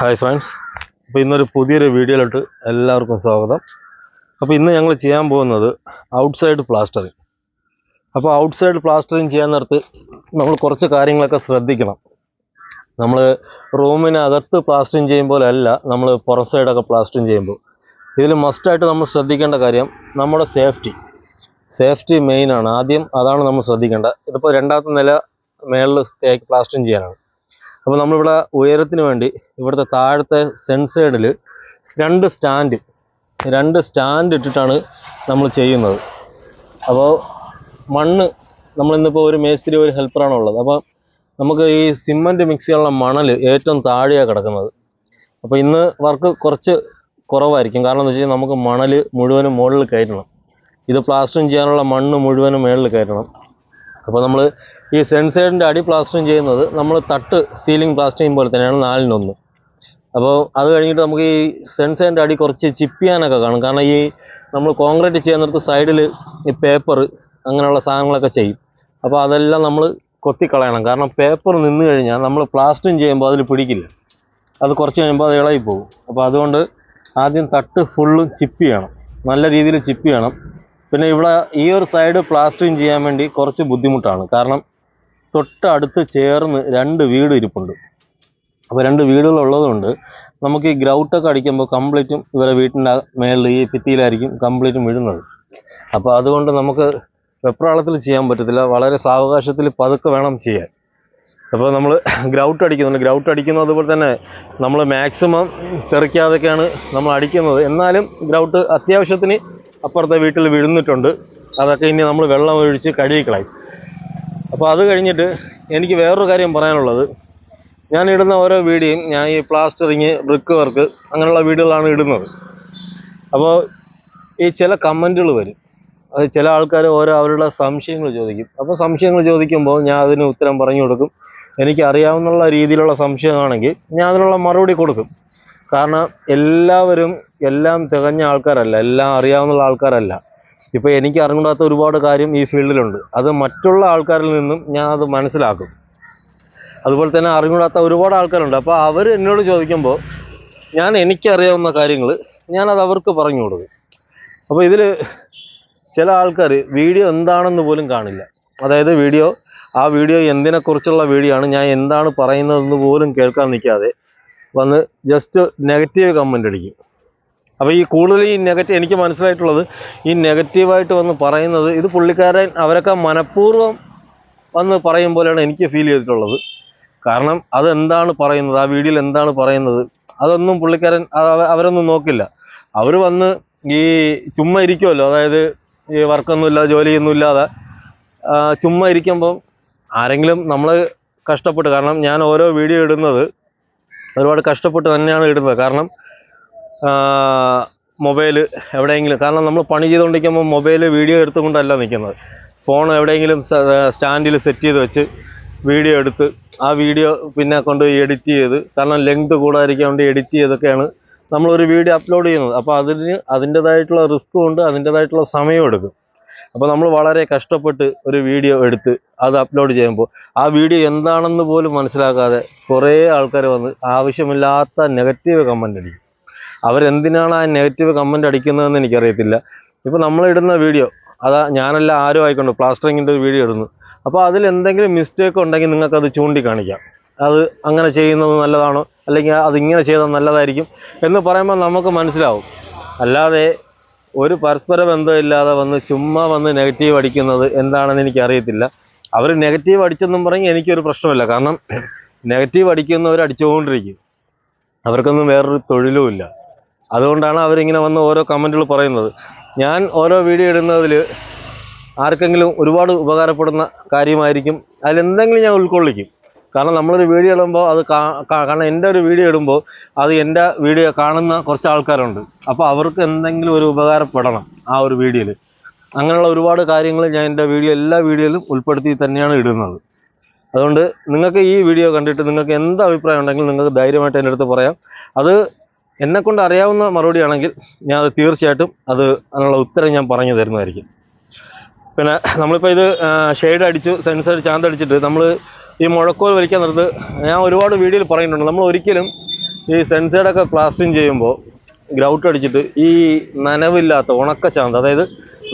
Hi friends. അപ്പോൾ ഇന്നൊരു പുതിയൊരു വീഡിയോയിലോട്ട് എല്ലാവർക്കും സ്വാഗതം. അപ്പോൾ ഇന്ന് ഞങ്ങൾ ചെയ്യാൻ പോകുന്നത് ഔട്ട്സൈഡ് പ്ലാസ്റ്ററിങ് അപ്പോൾ ഔട്ട്സൈഡ് പ്ലാസ്റ്ററിങ് ചെയ്യാൻ നേരത്ത് നമ്മൾ കുറച്ച് കാര്യങ്ങളൊക്കെ ശ്രദ്ധിക്കണം. നമ്മൾ റൂമിനകത്ത് പ്ലാസ്റ്ററിങ് ചെയ്യുമ്പോൾ അല്ല നമ്മൾ പുറം സൈഡൊക്കെ പ്ലാസ്റ്ററിങ് ചെയ്യുമ്പോൾ. ഇതിൽ മസ്റ്റായിട്ട് നമ്മൾ ശ്രദ്ധിക്കേണ്ട കാര്യം നമ്മുടെ സേഫ്റ്റി സേഫ്റ്റി മെയിനാണ് ആദ്യം അതാണ് നമ്മൾ ശ്രദ്ധിക്കേണ്ടത്. ഇതിപ്പോൾ രണ്ടാമത്തെ നില മേളിൽ പ്ലാസ്റ്ററിങ് ചെയ്യാനാണ്. അപ്പോൾ നമ്മളിവിടെ ഉയരത്തിന് വേണ്ടി ഇവിടുത്തെ താഴത്തെ സെൻസൈഡിൽ രണ്ട് സ്റ്റാൻഡ് രണ്ട് സ്റ്റാൻഡ് ഇട്ടിട്ടാണ് നമ്മൾ ചെയ്യുന്നത്. അപ്പോൾ മണ്ണ് നമ്മളിന്നിപ്പോൾ ഒരു മേസ്തിരി ഒരു ഹെൽപ്പറാണ് ഉള്ളത്. അപ്പോൾ നമുക്ക് ഈ സിമന്റ് മിക്സ് ചെയ്യാനുള്ള മണൽ ഏറ്റവും താഴെയാണ് കിടക്കുന്നത്. അപ്പോൾ ഇന്ന് വർക്ക് കുറച്ച് കുറവായിരിക്കും. കാരണം എന്താ വെച്ചാൽ നമുക്ക് മണൽ മുഴുവനും മുകളിൽ കയറ്റണം. ഇത് പ്ലാസ്റ്ററിങ് ചെയ്യാനുള്ള മണ്ണ് മുഴുവനും മുകളിൽ കയറ്റണം. അപ്പോൾ നമ്മൾ ഈ സെൻസൈഡിന്റെ അടി പ്ലാസ്റ്ററിങ് ചെയ്യുന്നത് നമ്മൾ തട്ട് സീലിംഗ് പ്ലാസ്റ്ററിങ് പോലെ തന്നെയാണ് നാലിനൊന്ന്. അപ്പോൾ അത് കഴിഞ്ഞിട്ട് നമുക്ക് ഈ സെൻസൈഡിന്റെ അടി കുറച്ച് ചിപ്പ് ചെയ്യാനൊക്കെ കാണും. കാരണം ഈ നമ്മൾ കോൺക്രീറ്റ് ചെയ്യുന്നിടത്ത് സൈഡിൽ ഈ പേപ്പർ അങ്ങനെയുള്ള സാധനങ്ങളൊക്കെ ചെയ്യും. അപ്പോൾ അതെല്ലാം നമ്മൾ കൊത്തിക്കളയണം. കാരണം പേപ്പർ നിന്ന് കഴിഞ്ഞാൽ നമ്മൾ പ്ലാസ്റ്ററിങ് ചെയ്യുമ്പോൾ അതിൽ പിടിക്കില്ല. അത് കുറച്ച് കഴിയുമ്പോൾ അത് ഇളകി പോകും. അപ്പോൾ അതുകൊണ്ട് ആദ്യം തട്ട് ഫുള്ളും ചിപ്പ് ചെയ്യണം. നല്ല രീതിയിൽ ചിപ്പ് ചെയ്യണം. പിന്നെ ഇവിടെ ഈ ഒരു സൈഡ് പ്ലാസ്റ്ററിങ് ചെയ്യാൻ വേണ്ടി കുറച്ച് ബുദ്ധിമുട്ടാണ്. കാരണം തൊട്ടടുത്ത് ചേർന്ന് രണ്ട് വീട് ഇരിപ്പുണ്ട്. അപ്പോൾ രണ്ട് വീടുകൾ ഉള്ളതുകൊണ്ട് നമുക്ക് ഈ ഗ്രൗട്ടൊക്കെ അടിക്കുമ്പോൾ കംപ്ലീറ്റും ഇവരെ വീട്ടിന്റെ മേളിൽ ഈ ഭിത്തിയിലായിരിക്കും കംപ്ലീറ്റും വീഴുന്നത് അപ്പോൾ അതുകൊണ്ട് നമുക്ക് വെപ്രാളത്തിൽ ചെയ്യാൻ പറ്റത്തില്ല. വളരെ സാവകാശത്തിൽ പതുക്കെ വേണം ചെയ്യാൻ. അപ്പോൾ നമ്മൾ ഗ്രൗട്ട് അടിക്കുന്നുണ്ട്. ഗ്രൗട്ട് അടിക്കുന്നത് അതുപോലെ തന്നെ നമ്മൾ മാക്സിമം തെറിക്കാതൊക്കെയാണ് നമ്മൾ അടിക്കുന്നത്. എന്നാലും ഗ്രൗട്ട് അത്യാവശ്യത്തിന് അപ്പുറത്തെ വീട്ടിൽ വിഴുന്നിട്ടുണ്ട്. അതൊക്കെ ഇനി നമ്മൾ വെള്ളം ഒഴിച്ച് കഴുകിക്കളയും. അപ്പോൾ അത് കഴിഞ്ഞിട്ട് എനിക്ക് വേറൊരു കാര്യം പറയാനുള്ളത്. ഞാൻ ഇടുന്ന ഓരോ വീഡിയോയും ഞാൻ ഈ പ്ലാസ്റ്ററിങ് ബ്രിക്ക് വർക്ക് അങ്ങനെയുള്ള വീഡിയോകളാണ് ഇടുന്നത്. അപ്പോൾ ഈ ചില കമന്റുകൾ വരും. അത് ചില ആൾക്കാർ ഓരോ അവരുടെ സംശയങ്ങൾ ചോദിക്കും. അപ്പോൾ സംശയങ്ങൾ ചോദിക്കുമ്പോൾ ഞാൻ അതിന് ഉത്തരം പറഞ്ഞു കൊടുക്കും. എനിക്ക് അറിയാവുന്ന രീതിയിലുള്ള സംശയമാണെങ്കിൽ ഞാൻ അതിനുള്ള മറുപടി കൊടുക്കും. കാരണം എല്ലാവരും എല്ലാം തികഞ്ഞ ആൾക്കാരല്ല എല്ലാം അറിയാവുന്ന ആൾക്കാരല്ല. ഇപ്പോൾ എനിക്ക് അറിഞ്ഞൂടാത്ത ഒരുപാട് കാര്യം ഈ ഫീൽഡിലുണ്ട്. അത് മറ്റുള്ള ആൾക്കാരിൽ നിന്നും ഞാൻ അത് മനസ്സിലാക്കും. അതുപോലെ തന്നെ അറിഞ്ഞൂടാത്ത ഒരുപാട് ആൾക്കാരുണ്ട്. അപ്പോൾ അവർ എന്നോട് ചോദിക്കുമ്പോൾ ഞാൻ എനിക്കറിയാവുന്ന കാര്യങ്ങൾ ഞാനത് അവർക്ക് പറഞ്ഞു കൊടുക്കും. അപ്പോൾ ഇതിൽ ചില ആൾക്കാർ വീഡിയോ എന്താണെന്ന് പോലും കാണില്ല. അതായത് വീഡിയോ ആ വീഡിയോ എന്തിനെക്കുറിച്ചുള്ള വീഡിയോ ആണ് ഞാൻ എന്താണ് പറയുന്നതെന്ന് പോലും കേൾക്കാൻ നിൽക്കാതെ വന്ന് ജസ്റ്റ് നെഗറ്റീവ് കമന്റ് അടിക്കും. അപ്പോൾ ഈ കൂടുതൽ ഈ നെഗറ്റീവ് എനിക്ക് മനസ്സിലായിട്ടുള്ളത് ഈ നെഗറ്റീവായിട്ട് വന്ന് പറയുന്നത് ഇത് പുള്ളിക്കാരൻ അവരൊക്കെ മനഃപൂർവം വന്ന് പറയും പോലെയാണ് എനിക്ക് ഫീൽ ചെയ്തിട്ടുള്ളത്. കാരണം അതെന്താണ് പറയുന്നത്? ആ വീഡിയോയിൽ എന്താണ് പറയുന്നത്? അതൊന്നും പുള്ളിക്കാരൻ അവരൊന്നും നോക്കില്ല. അവർ വന്ന് ഈ ചുമ്മാ ഇരിക്കുമല്ലോ അതായത് ഈ വർക്കൊന്നുമില്ല ജോലിയൊന്നും ഇല്ലാതെ ചുമ്മാ ഇരിക്കുമ്പം ആരെങ്കിലും നമ്മൾ കഷ്ടപ്പെട്ട് കാരണം ഞാൻ ഓരോ വീഡിയോ ഇടുന്നത് ഒരുപാട് കഷ്ടപ്പെട്ട് തന്നെയാണ് ഇടുന്നത്. കാരണം മൊബൈൽ എവിടെയെങ്കിലും. കാരണം നമ്മൾ പണി ചെയ്തുകൊണ്ടിരിക്കുമ്പോൾ മൊബൈൽ വീഡിയോ എടുത്തുകൊണ്ടല്ല നിൽക്കുന്നത് ഫോൺ എവിടെയെങ്കിലും സ്റ്റാൻഡിൽ സെറ്റ് ചെയ്ത് വെച്ച് വീഡിയോ എടുത്ത് ആ വീഡിയോ പിന്നെ കൊണ്ട് എഡിറ്റ് ചെയ്ത് കാരണം ലെങ്ത് കൂടാതിരിക്കാൻ വേണ്ടി എഡിറ്റ് ചെയ്തൊക്കെയാണ് നമ്മളൊരു വീഡിയോ അപ്ലോഡ് ചെയ്യുന്നത്. അപ്പോൾ അതിന് അതിന്റെതായിട്ടുള്ള റിസ്ക്കും ഉണ്ട് അതിന്റെതായിട്ടുള്ള സമയവും എടുക്കും. അപ്പോൾ നമ്മൾ വളരെ കഷ്ടപ്പെട്ട് ഒരു വീഡിയോ എടുത്ത് അത് അപ്ലോഡ് ചെയ്യുമ്പോൾ ആ വീഡിയോ എന്താണെന്ന് പോലും മനസ്സിലാക്കാതെ കുറേ ആൾക്കാർ വന്ന് ആവശ്യമില്ലാത്ത നെഗറ്റീവ് കമന്റ് അടിക്കും. അവരെന്തിനാണ് ആ നെഗറ്റീവ് കമന്റ് അടിക്കുന്നതെന്ന് എനിക്കറിയത്തില്ല. ഇപ്പോൾ നമ്മളിടുന്ന വീഡിയോ അതാ ഞാനല്ല ആരും ആയിക്കൊണ്ട് പ്ലാസ്റ്ററിങ്ങിന്റെ ഒരു വീഡിയോ ഇടുന്നു. അപ്പോൾ അതിൽ എന്തെങ്കിലും മിസ്റ്റേക്ക് ഉണ്ടെങ്കിൽ നിങ്ങൾക്കത് ചൂണ്ടിക്കാണിക്കാം. അത് അങ്ങനെ ചെയ്യുന്നത് നല്ലതാണോ? അല്ലെങ്കിൽ അതിങ്ങനെ ചെയ്താൽ നല്ലതായിരിക്കും എന്ന് പറയുമ്പോൾ നമുക്ക് മനസ്സിലാവും. അല്ലാതെ ഒരു പരസ്പര ബന്ധമില്ലാതെ വന്ന് ചുമ്മാ വന്ന് നെഗറ്റീവ് അടിക്കുന്നത് എന്താണെന്ന് എനിക്ക് അറിയത്തില്ല അവർ നെഗറ്റീവ് അടിച്ചെന്നും പറഞ്ഞ് എനിക്കൊരു പ്രശ്നമില്ല. കാരണം നെഗറ്റീവ് അടിക്കുന്നവർ അടിച്ചുകൊണ്ടിരിക്കും അവർക്കൊന്നും വേറൊരു തൊഴിലും ഇല്ല. അതുകൊണ്ടാണ് അവരിങ്ങനെ വന്ന് ഓരോ കമന്റുകൾ പറയുന്നത്. ഞാൻ ഓരോ വീഡിയോ ഇടുന്നതിൽ ആർക്കെങ്കിലും ഒരുപാട് ഉപകാരപ്പെടുന്ന കാര്യമായിരിക്കും. അതിലെന്തെങ്കിലും ഞാൻ ഉൾക്കൊള്ളിക്കും. കാരണം നമ്മളൊരു വീഡിയോ ഇടുമ്പോൾ അത് കാരണം എന്റെ ഒരു വീഡിയോ ഇടുമ്പോൾ അത് എന്റെ വീഡിയോ കാണുന്ന കുറച്ച് ആൾക്കാരുണ്ട്. അപ്പോൾ അവർക്ക് എന്തെങ്കിലും ഒരു ഉപകാരപ്പെടണം ആ ഒരു വീഡിയോയിൽ. അങ്ങനെയുള്ള ഒരുപാട് കാര്യങ്ങൾ ഞാൻ എന്റെ വീഡിയോ എല്ലാ വീഡിയോയിലും ഉൾപ്പെടുത്തി തന്നെയാണ് ഇടുന്നത്. അതുകൊണ്ട് നിങ്ങൾക്ക് ഈ വീഡിയോ കണ്ടിട്ട് നിങ്ങൾക്ക് എന്ത് അഭിപ്രായം ഉണ്ടെങ്കിലും നിങ്ങൾക്ക് ധൈര്യമായിട്ട് എന്റെ അടുത്ത് പറയാം. അത് എന്നെക്കൊണ്ട് അറിയാവുന്ന മറുപടിയാണെങ്കിൽ ഞാൻ അത് തീർച്ചയായിട്ടും അത് അതിനുള്ള ഉത്തരം ഞാൻ പറഞ്ഞു തരുന്നതായിരിക്കും. പിന്നെ നമ്മളിപ്പോൾ ഇത് ഷെയ്ഡ് അടിച്ചു സെൻസർ ചാന്തടിച്ചിട്ട് നമ്മൾ ഈ മുഴക്കോൽ വലിക്കാൻ നിർത്ത് ഞാൻ ഒരുപാട് വീഡിയോയിൽ പറയുന്നുണ്ട്. നമ്മൾ ഒരിക്കലും ഈ സെൻസൈഡൊക്കെ പ്ലാസ്റ്റിങ് ചെയ്യുമ്പോൾ ഗ്രൗട്ട് അടിച്ചിട്ട് ഈ നനവില്ലാത്ത ഉണക്ക ചാന്ത് അതായത്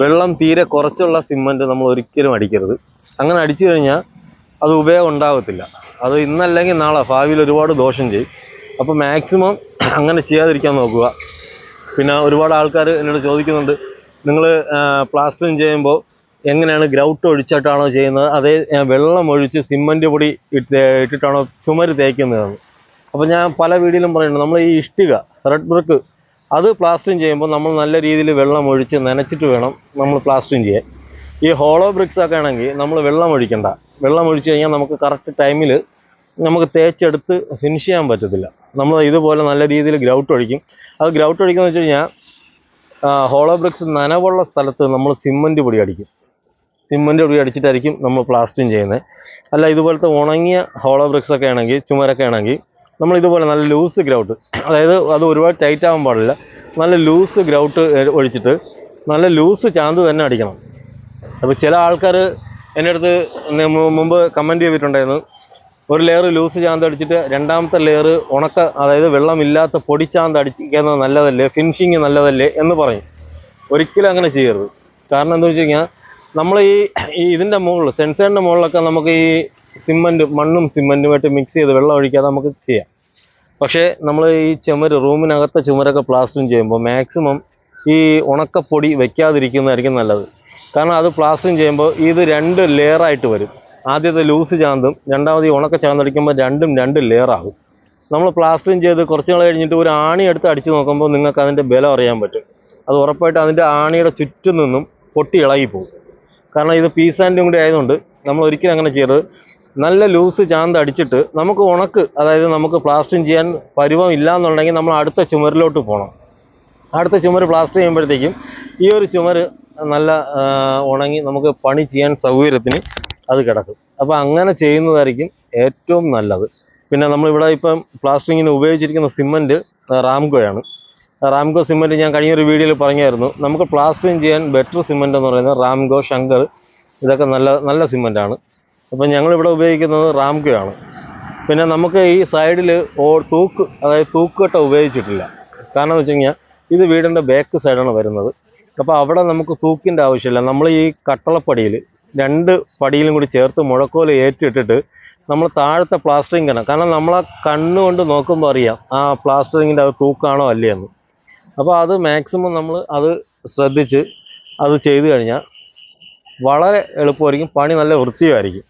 വെള്ളം തീരെ കുറച്ചുള്ള സിമന്റ് നമ്മൾ ഒരിക്കലും അടിക്കരുത്. അങ്ങനെ അടിച്ചു കഴിഞ്ഞാൽ അത് ഉപയോഗം ഉണ്ടാകത്തില്ല അത് ഇന്നല്ലെങ്കിൽ നാളെ ഭാവിയിൽ ഒരുപാട് ദോഷം ചെയ്യും. അപ്പോൾ മാക്സിമം അങ്ങനെ ചെയ്യാതിരിക്കാൻ നോക്കുക. പിന്നെ ഒരുപാട് ആൾക്കാർ എന്നോട് ചോദിക്കുന്നുണ്ട് നിങ്ങൾ പ്ലാസ്റ്ററിങ് ചെയ്യുമ്പോൾ എങ്ങനെയാണ് ഗ്രൗട്ട് ഒഴിച്ചിട്ടാണോ ചെയ്യുന്നത്? അതേ വെള്ളം ഒഴിച്ച് സിമന്റ് പൊടി ഇട്ടിട്ടാണോ ചുമര് തേക്കുന്നതെന്ന്. അപ്പോൾ ഞാൻ പല വീഡിയോയിലും പറയുന്നുണ്ട് നമ്മൾ ഈ ഇഷ്ടിക റെഡ് ബ്രിക്ക് അത് പ്ലാസ്റ്ററിങ് ചെയ്യുമ്പോൾ നമ്മൾ നല്ല രീതിയിൽ വെള്ളം ഒഴിച്ച് നനച്ചിട്ട് വേണം നമ്മൾ പ്ലാസ്റ്ററിങ് ചെയ്യാൻ. ഈ ഹോളോ ബ്രിക്സ് ഒക്കെ ആണെങ്കിൽ നമ്മൾ വെള്ളം ഒഴിക്കണ്ട. വെള്ളം ഒഴിച്ച് കഴിഞ്ഞാൽ നമുക്ക് കറക്റ്റ് ടൈമിൽ നമുക്ക് തേച്ചെടുത്ത് ഫിനിഷ് ചെയ്യാൻ പറ്റത്തില്ല. നമ്മൾ ഇതുപോലെ നല്ല രീതിയിൽ ഗ്രൗട്ട് ഒഴിക്കും. അത് ഗ്രൗട്ട് ഒഴിക്കുന്നത് വെച്ച് കഴിഞ്ഞാൽ ഹോളോ ബ്രിക്സ് നനവുള്ള സ്ഥലത്ത് നമ്മൾ സിമന്റ് പൊടി അടിക്കും. സിമന്റ് പൊടി അടിച്ചിട്ടായിരിക്കും നമ്മൾ പ്ലാസ്റ്റിങ് ചെയ്യുന്നത്. അല്ല ഇതുപോലത്തെ ഉണങ്ങിയ ഹോളോ ബ്രിക്സ് ഒക്കെ ആണെങ്കിൽ ചുമരൊക്കെ ആണെങ്കിൽ നമ്മൾ ഇതുപോലെ നല്ല ലൂസ് ഗ്രൗട്ട് അതായത് അത് ഒരുപാട് ടൈറ്റ് ആവാൻ പാടില്ല. നല്ല ലൂസ് ഗ്രൗട്ട് ഒഴിച്ചിട്ട് നല്ല ലൂസ് ചാന്ത് തന്നെ അടിക്കണം. അപ്പോൾ ചില ആൾക്കാർ എന്റെ അടുത്ത് മുമ്പ് കമന്റ് ചെയ്തിട്ടുണ്ടായിരുന്നു. ഒരു ലെയർ ലൂസ് ചാന്ത് അടിച്ചിട്ട് രണ്ടാമത്തെ ലെയർ ഉണക്ക അതായത് വെള്ളമില്ലാത്ത പൊടി പൊടിച്ചാന്ത് അടിക്കുന്നത് നല്ലതല്ലേ? ഫിനിഷിങ് നല്ലതല്ലേ? എന്ന് പറയും. ഒരിക്കലും അങ്ങനെ ചെയ്യരുത്. കാരണം എന്താ വെച്ച് കഴിഞ്ഞാൽ നമ്മൾ ഈ ഇതിന്റെ മുകളിൽ സെൻസറിന്റെ മുകളിലൊക്കെ നമുക്ക് ഈ സിമന്റ് മണ്ണും സിമ്മന്റുമായിട്ട് മിക്സ് ചെയ്ത് വെള്ളം ഒഴിക്കാതെ നമുക്ക് ചെയ്യാം. പക്ഷേ നമ്മൾ ഈ ചുമര് റൂമിനകത്തെ ചുമരൊക്കെ പ്ലാസ്റ്ററിങ് ചെയ്യുമ്പോൾ മാക്സിമം ഈ ഉണക്കപ്പൊടി വയ്ക്കാതിരിക്കുന്നതായിരിക്കും നല്ലത്. കാരണം അത് പ്ലാസ്റ്ററിങ് ചെയ്യുമ്പോൾ ഇത് രണ്ട് ലെയറായിട്ട് വരും. ആദ്യത്തെ ലൂസ് ചാന്തും രണ്ടാമത് ഈ ഉണക്ക ചാന്തടിക്കുമ്പോൾ രണ്ടും രണ്ട് ലെയറാകും നമ്മൾ പ്ലാസ്റ്ററിങ് ചെയ്ത് കുറച്ച് നാൾ കഴിഞ്ഞിട്ട് ഒരു ആണി എടുത്ത് അടിച്ച് നോക്കുമ്പോൾ നിങ്ങൾക്ക് അതിന്റെ ബലം അറിയാൻ പറ്റും. അത് ഉറപ്പായിട്ട് അതിന്റെ ആണിയുടെ ചുറ്റും നിന്നും പൊട്ടി ഇളകിപ്പോകും കാരണം ഇത് പീസ് ആൻഡും കൂടി ആയതുകൊണ്ട് നമ്മൾ ഒരിക്കലും അങ്ങനെ ചെയ്യരുത്. നല്ല ലൂസ് ചാന്ത് അടിച്ചിട്ട് നമുക്ക് ഉണക്ക് അതായത് നമുക്ക് പ്ലാസ്റ്ററിങ് ചെയ്യാൻ പരുവം ഇല്ല എന്നുണ്ടെങ്കിൽ നമ്മൾ അടുത്ത ചുമരിലോട്ട് പോകണം അടുത്ത ചുമര് പ്ലാസ്റ്റർ ചെയ്യുമ്പോഴത്തേക്കും ഈ ഒരു ചുമര് നല്ല ഉണങ്ങി നമുക്ക് പണി ചെയ്യാൻ സൗകര്യത്തിന് അത് കിടക്കും. അപ്പോൾ അങ്ങനെ ചെയ്യുന്നതായിരിക്കും ഏറ്റവും നല്ലത്. പിന്നെ നമ്മളിവിടെ ഇപ്പം പ്ലാസ്റ്ററിങ്ങിന് ഉപയോഗിച്ചിരിക്കുന്ന സിമന്റ് റാംകോയാണ് റാംകോ സിമന്റ് ഞാൻ കഴിഞ്ഞൊരു വീഡിയോയിൽ പറഞ്ഞായിരുന്നു. നമുക്ക് പ്ലാസ്റ്ററിങ് ചെയ്യാൻ ബെറ്റർ സിമന്റ് എന്ന് പറയുന്നത് റാംകോ ശങ്കർ ഇതൊക്കെ നല്ല നല്ല സിമന്റാണ് അപ്പം ഞങ്ങളിവിടെ ഉപയോഗിക്കുന്നത് റാംകോ ആണ്. പിന്നെ നമുക്ക് ഈ സൈഡിൽ ഓ തൂക്ക് അതായത് തൂക്കുകട്ട ഉപയോഗിച്ചിട്ടില്ല. കാരണം എന്ന് വെച്ച് കഴിഞ്ഞാൽ ഇത് വീടിന്റെ ബാക്ക് സൈഡാണ് വരുന്നത്. അപ്പോൾ അവിടെ നമുക്ക് തൂക്കിന്റെ ആവശ്യമില്ല. നമ്മൾ ഈ കട്ടളപ്പടിയിൽ രണ്ട് പടിയിലും കൂടി ചേർത്ത് മുഴക്കോൽ ഏറ്റിട്ടിട്ട് നമ്മൾ താഴത്തെ പ്ലാസ്റ്ററിങ് കാണാം കാരണം നമ്മളെ കണ്ണുകൊണ്ട് നോക്കുമ്പോൾ അറിയാം ആ പ്ലാസ്റ്ററിങ്ങിന്റെ അത് തൂക്കാണോ അല്ലേ എന്ന് അപ്പോൾ അത് മാക്സിമം നമ്മൾ അത് ശ്രദ്ധിച്ച് അത് ചെയ്തു കഴിഞ്ഞാൽ വളരെ എളുപ്പമായിരിക്കും പണി നല്ല വൃത്തിയുമായിരിക്കും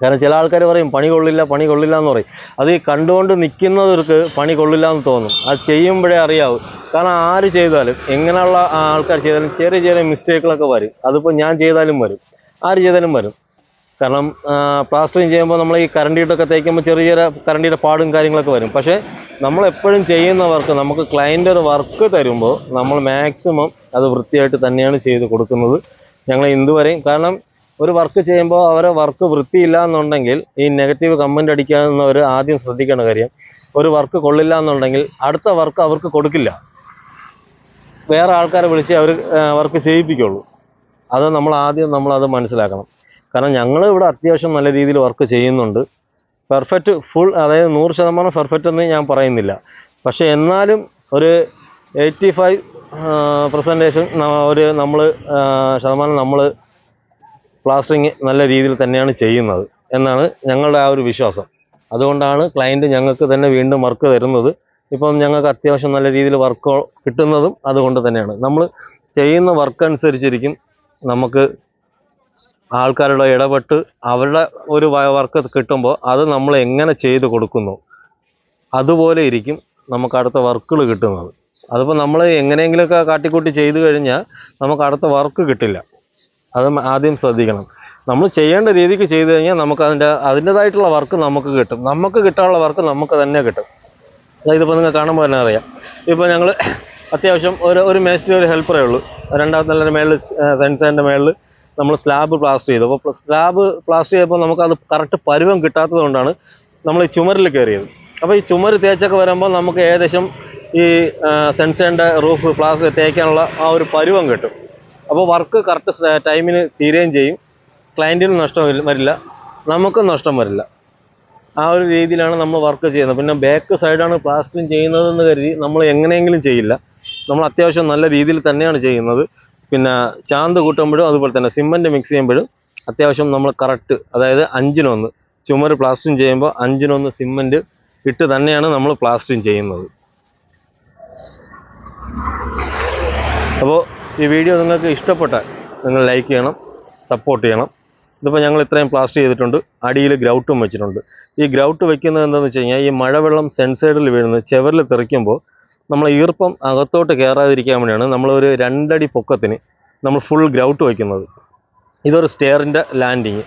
കാരണം ചില ആൾക്കാർ പറയും പണി കൊള്ളില്ല പണി കൊള്ളില്ല എന്ന് പറയും. അത് ഈ കണ്ടുകൊണ്ട് നിൽക്കുന്നവർക്ക് പണി കൊള്ളില്ല എന്ന് തോന്നും. അത് ചെയ്യുമ്പോഴേ അറിയാവും. കാരണം ആര് ചെയ്താലും എങ്ങനെയുള്ള ആൾക്കാർ ചെയ്താലും ചെറിയ ചെറിയ മിസ്റ്റേക്കുകളൊക്കെ വരും. അതിപ്പോൾ ഞാൻ ചെയ്താലും വരും. ആര് ചെയ്താലും വരും. കാരണം പ്ലാസ്റ്ററിങ് ചെയ്യുമ്പോൾ നമ്മൾ ഈ കറണ്ടിയിട്ടൊക്കെ തേക്കുമ്പോൾ ചെറിയ ചെറിയ കറണ്ടിയുടെ പാടും കാര്യങ്ങളൊക്കെ വരും. പക്ഷേ നമ്മൾ എപ്പോഴും ചെയ്യുന്ന വർക്ക് നമുക്ക് ക്ലയന്റ് ഒരു വർക്ക് തരുമ്പോൾ നമ്മൾ മാക്സിമം അത് വൃത്തിയായിട്ട് തന്നെയാണ് ചെയ്ത് കൊടുക്കുന്നത്. ഞങ്ങൾ ഇതുവരെയും കാരണം ഒരു വർക്ക് ചെയ്യുമ്പോൾ അവരെ വർക്ക് വൃത്തിയില്ല എന്നുണ്ടെങ്കിൽ ഈ നെഗറ്റീവ് കമന്റ് അടിക്കാവുന്നവർ ആദ്യം ശ്രദ്ധിക്കേണ്ട കാര്യം ഒരു വർക്ക് കൊള്ളില്ല എന്നുണ്ടെങ്കിൽ അടുത്ത വർക്ക് അവർക്ക് കൊടുക്കില്ല. വേറെ ആൾക്കാരെ വിളിച്ച് അവർ വർക്ക് ചെയ്യിപ്പിക്കുള്ളൂ. അത് നമ്മൾ ആദ്യം നമ്മൾ അത് മനസ്സിലാക്കണം. കാരണം ഞങ്ങൾ ഇവിടെ അത്യാവശ്യം നല്ല രീതിയിൽ വർക്ക് ചെയ്യുന്നുണ്ട്. പെർഫെക്റ്റ് ഫുൾ അതായത് നൂറ് ശതമാനം പെർഫെക്റ്റ് എന്ന് ഞാൻ പറയുന്നില്ല. പക്ഷേ എന്നാലും ഒരു എയ്റ്റി ഫൈവ് പ്രസന്റേഷൻ ഒരു നമ്മൾ ശതമാനം നമ്മൾ പ്ലാസ്റ്ററിങ് നല്ല രീതിയിൽ തന്നെയാണ് ചെയ്യുന്നത് എന്നാണ് ഞങ്ങളുടെ ആ ഒരു വിശ്വാസം. അതുകൊണ്ടാണ് ക്ലയന്റ് ഞങ്ങൾക്ക് തന്നെ വീണ്ടും വർക്ക് തരുന്നത്. ഇപ്പം ഞങ്ങൾക്ക് അത്യാവശ്യം നല്ല രീതിയിൽ വർക്ക് കിട്ടുന്നതും അതുകൊണ്ട് തന്നെയാണ്. നമ്മൾ ചെയ്യുന്ന വർക്ക് അനുസരിച്ചിരിക്കും. നമുക്ക് ആൾക്കാരുടെ ഇടപെട്ട് അവരുടെ ഒരു വർക്ക് കിട്ടുമ്പോൾ അത് നമ്മൾ എങ്ങനെ ചെയ്ത് കൊടുക്കുന്നു? അതുപോലെ ഇരിക്കും നമുക്ക് അടുത്ത വർക്കുകൾ കിട്ടുന്നത്. അതിപ്പോൾ നമ്മൾ എങ്ങനെയെങ്കിലുമൊക്കെ കാട്ടിക്കൂട്ടി ചെയ്തു കഴിഞ്ഞാൽ നമുക്ക് അടുത്ത വർക്ക് കിട്ടില്ല. അത് ആദ്യം ശ്രദ്ധിക്കണം. നമ്മൾ ചെയ്യേണ്ട രീതിക്ക് ചെയ്തു കഴിഞ്ഞാൽ നമുക്ക് അതിന്റെ അതിന്റെതായിട്ടുള്ള വർക്ക് നമുക്ക് കിട്ടും. നമുക്ക് കിട്ടാനുള്ള വർക്ക് നമുക്ക് തന്നെ കിട്ടും. അതായത് ഇപ്പോൾ നിങ്ങൾ കാണുമ്പോൾ തന്നെ അറിയാം. ഇപ്പോൾ ഞങ്ങൾ അത്യാവശ്യം ഒരു ഒരു മേസ്റ്റിൽ ഒരു ഹെൽപ്പറേ ഉള്ളൂ. രണ്ടാമത്തെ നിലയുടെ മേളിൽ സെൻസറിന്റെ മേളിൽ നമ്മൾ സ്ലാബ് പ്ലാസ്റ്റർ ചെയ്തു. അപ്പോൾ സ്ലാബ് പ്ലാസ്റ്റർ ചെയ്തപ്പോൾ നമുക്കത് കറക്റ്റ് പരുവം കിട്ടാത്തത് കൊണ്ടാണ് നമ്മൾ ഈ ചുമരിൽ കയറിയത് അപ്പോൾ ഈ ചുമര് തേച്ചൊക്കെ വരുമ്പോൾ നമുക്ക് ഏകദേശം ഈ സെൻസറിന്റെ റൂഫ് പ്ലാസ്റ്റർ തേക്കാനുള്ള ആ ഒരു പരുവം കിട്ടും. അപ്പോൾ വർക്ക് കറക്റ്റ് ടൈമിന് തീരുകയും ചെയ്യും. ക്ലയന്റിനും നഷ്ടം വരില്ല. നമുക്കും നഷ്ടം വരില്ല. ആ ഒരു രീതിയിലാണ് നമ്മൾ വർക്ക് ചെയ്യുന്നത്. പിന്നെ ബാക്ക് സൈഡാണ് പ്ലാസ്റ്ററിങ് ചെയ്യുന്നതെന്ന് കരുതി നമ്മൾ എങ്ങനെയെങ്കിലും ചെയ്യില്ല. നമ്മൾ അത്യാവശ്യം നല്ല രീതിയിൽ തന്നെയാണ് ചെയ്യുന്നത്. പിന്നെ ചാന്ത് കൂട്ടുമ്പോഴും അതുപോലെ തന്നെ സിമന്റ് മിക്സ് ചെയ്യുമ്പോഴും അത്യാവശ്യം നമ്മൾ കറക്റ്റ് അതായത് അഞ്ചിനൊന്ന് ചുമര് പ്ലാസ്റ്ററിങ് ചെയ്യുമ്പോൾ അഞ്ചിനൊന്ന് സിമന്റ് ഇട്ട് തന്നെയാണ് നമ്മൾ പ്ലാസ്റ്ററിങ് ചെയ്യുന്നത്. അപ്പോൾ ഈ വീഡിയോ നിങ്ങൾക്ക് ഇഷ്ടപ്പെട്ടാൽ നിങ്ങൾ ലൈക്ക് ചെയ്യണം സപ്പോർട്ട് ചെയ്യണം. ഇതിപ്പോൾ ഞങ്ങൾ ഇത്രയും പ്ലാസ്റ്റർ ചെയ്തിട്ടുണ്ട് അടിയിൽ ഗ്രൗട്ടും വെച്ചിട്ടുണ്ട്. ഈ ഗ്രൗട്ട് വെക്കുന്നത് എന്താണെന്ന് വെച്ച് കഴിഞ്ഞാൽ ഈ മഴവെള്ളം സെൻസൈഡിൽ വീഴുന്നത് ചെവറിൽ തെറിക്കുമ്പോൾ നമ്മൾ ഈർപ്പം അകത്തോട്ട് കയറാതിരിക്കാൻ വേണ്ടിയാണ് നമ്മളൊരു രണ്ടടി പൊക്കത്തിന് നമ്മൾ ഫുൾ ഗ്രൗട്ട് വയ്ക്കുന്നത്. ഇതൊരു സ്റ്റെയറിന്റെ ലാൻഡിങ്